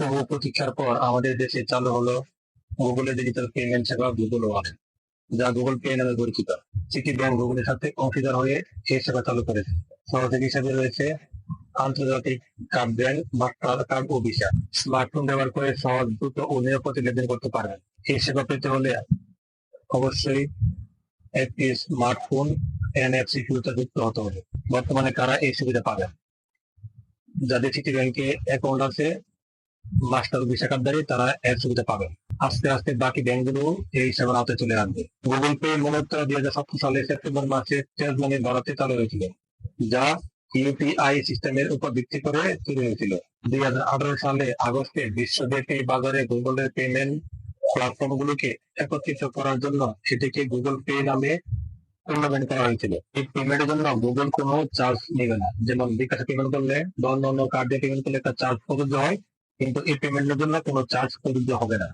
বহু প্রতীক্ষার পর আমাদের দেশে চালু হলো গুগলের ডিজিটাল পেমেন্ট সেবা গুগল ওয়ালেট যা গুগল পে নামে পরিচিত। সিটি ব্যাংক গুগলের সাথে অংশীদার হয়ে এই সেবা চালু করেছে। সহযোগী হিসেবে রয়েছে আন্তর্জাতিক কার্ড ব্যাংক মাস্টার কার্ড ও ভিসা স্মার্টফোন ব্যবহার করে সহজ, দ্রুত ও নিরাপদে লেনদেন করতে পারবেন। এই সেবা পেতে হলে অবশ্যই একটি স্মার্টফোন এনএফসি সুবিধা যুক্ত হতে হবে। বর্তমানে কারা এই সুবিধা পাবেন? যাদের সিটি ব্যাংকে অ্যাকাউন্ট আছে মাস্টার ভিসা কার্ডধারী তারা এর সুবিধা পাবেন আস্তে আস্তে বাকি ব্যাংকগুলো এই সেবার আওতায় চলে আসবে। গুগল পে মূলত দুই হাজার সতেরো সালে সেপ্টেম্বর মাসে তেজবানি ভারতে চালু হয়েছিল, যা ইউপিআই সিস্টেমের উপর ভিত্তি করে শুরু হয়েছিল। দুই হাজার আঠারো সালে আগস্টে বিশ্বব্যাপী বাজারে গুগলের পেমেন্ট প্ল্যাটফর্ম গুলোকে একত্রিত করার জন্য এটিকে গুগল পে নামে টুর্নামেন্ট করা হয়েছিল। এই পেমেন্টের জন্য গুগল কোনো চার্জ নেবে না। যেমন বিকাশে পেমেন্ট করলে বা অন্য অন্য কার্ড পেমেন্ট করলে একটা চার্জ প্রযোজ্য হয়। কিন্তু এই পেমেন্টের জন্য কোনো চার্জ প্রযোজ্য হবে না।